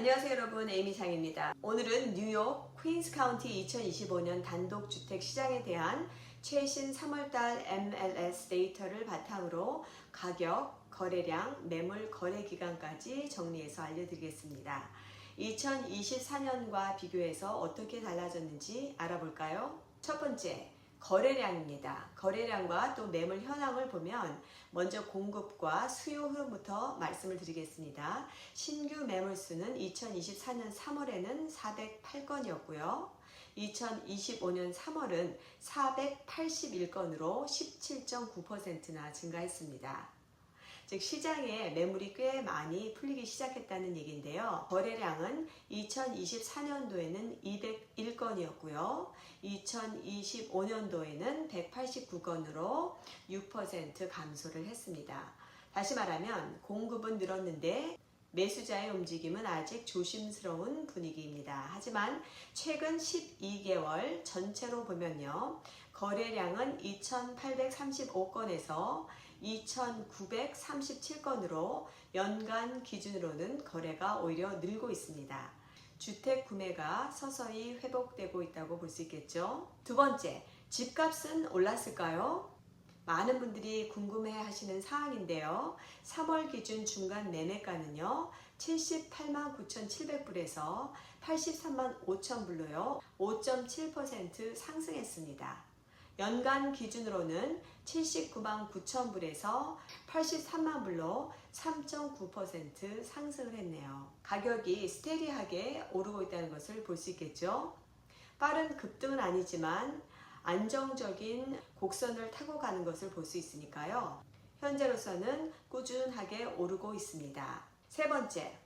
안녕하세요 여러분 에이미상입니다. 오늘은 뉴욕 퀸스 카운티 2025년 단독 주택 시장에 대한 최신 3월달 MLS 데이터를 바탕으로 가격, 거래량, 매물 거래 기간까지 정리해서 알려드리겠습니다. 2024년과 비교해서 어떻게 달라졌는지 알아볼까요? 첫 번째, 거래량입니다. 거래량과 또 매물 현황을 보면 먼저 공급과 수요 흐름부터 말씀을 드리겠습니다. 신규 매물 수는 2024년 3월에는 408건이었고요. 2025년 3월은 481건으로 17.9%나 증가했습니다. 즉 시장에 매물이 꽤 많이 풀리기 시작했다는 얘기인데요. 거래량은 2024년도에는 201건이었고요. 2025년도에는 189건으로 6% 감소를 했습니다. 다시 말하면 공급은 늘었는데 매수자의 움직임은 아직 조심스러운 분위기입니다. 하지만 최근 12개월 전체로 보면요. 거래량은 2,835건에서 2,937건으로 연간 기준으로는 거래가 오히려 늘고 있습니다. 주택 구매가 서서히 회복되고 있다고 볼 수 있겠죠. 두 번째, 집값은 올랐을까요? 많은 분들이 궁금해 하시는 사항인데요. 3월 기준 중간 매매가는요, 78만 9,700불에서 83만 5,000불로요, 5.7% 상승했습니다. 연간 기준으로는 79만 9천 불에서 83만 불로 3.9% 상승을 했네요. 가격이 스테디하게 오르고 있다는 것을 볼 수 있겠죠. 빠른 급등은 아니지만 안정적인 곡선을 타고 가는 것을 볼 수 있으니까요. 현재로서는 꾸준하게 오르고 있습니다. 세 번째,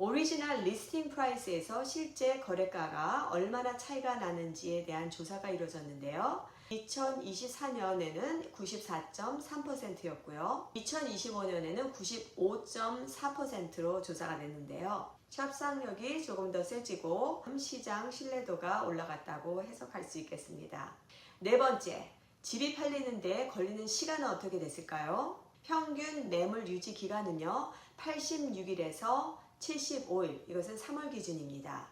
오리지널 리스팅 프라이스에서 실제 거래가가 얼마나 차이가 나는지에 대한 조사가 이루어졌는데요. 2024년에는 94.3%였고요. 2025년에는 95.4%로 조사가 됐는데요. 협상력이 조금 더 세지고 시장 신뢰도가 올라갔다고 해석할 수 있겠습니다. 네 번째, 집이 팔리는데 걸리는 시간은 어떻게 됐을까요? 평균 매물 유지 기간은요, 86일에서 75일, 이것은 3월 기준입니다.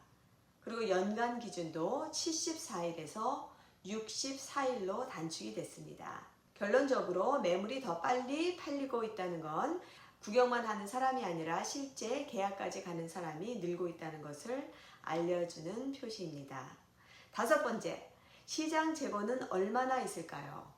그리고 연간 기준도 74일에서 64일로 단축이 됐습니다. 결론적으로 매물이 더 빨리 팔리고 있다는 건 구경만 하는 사람이 아니라 실제 계약까지 가는 사람이 늘고 있다는 것을 알려주는 표시입니다. 다섯 번째, 시장 재고는 얼마나 있을까요?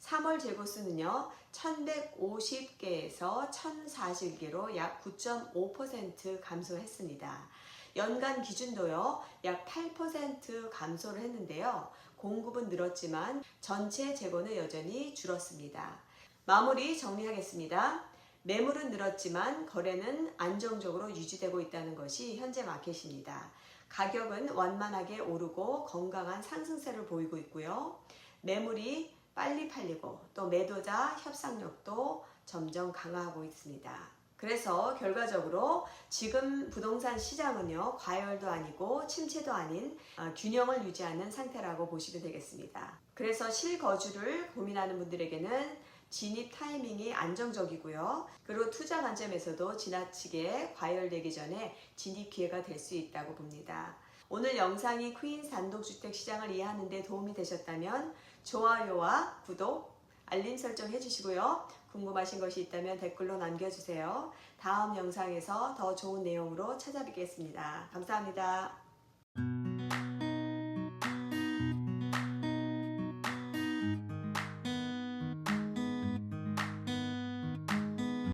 3월 재고 수는요, 1150개에서 1040개로 약 9.5% 감소했습니다. 연간 기준도요, 약 8% 감소를 했는데요. 공급은 늘었지만 전체 재고는 여전히 줄었습니다. 마무리 정리하겠습니다. 매물은 늘었지만 거래는 안정적으로 유지되고 있다는 것이 현재 마켓입니다. 가격은 완만하게 오르고 건강한 상승세를 보이고 있고요. 매물이 빨리 팔리고 또 매도자 협상력도 점점 강화하고 있습니다. 그래서 결과적으로 지금 부동산 시장은요 과열도 아니고 침체도 아닌 어, 균형을 유지하는 상태라고 보시면 되겠습니다. 그래서 실거주를 고민하는 분들에게는 진입 타이밍이 안정적이고요. 그리고 투자 관점에서도 지나치게 과열되기 전에 진입 기회가 될 수 있다고 봅니다. 오늘 영상이 퀸스 단독주택 시장을 이해하는 데 도움이 되셨다면 좋아요와 구독, 알림 설정 해주시고요. 궁금하신 것이 있다면 댓글로 남겨주세요. 다음 영상에서 더 좋은 내용으로 찾아뵙겠습니다. 감사합니다.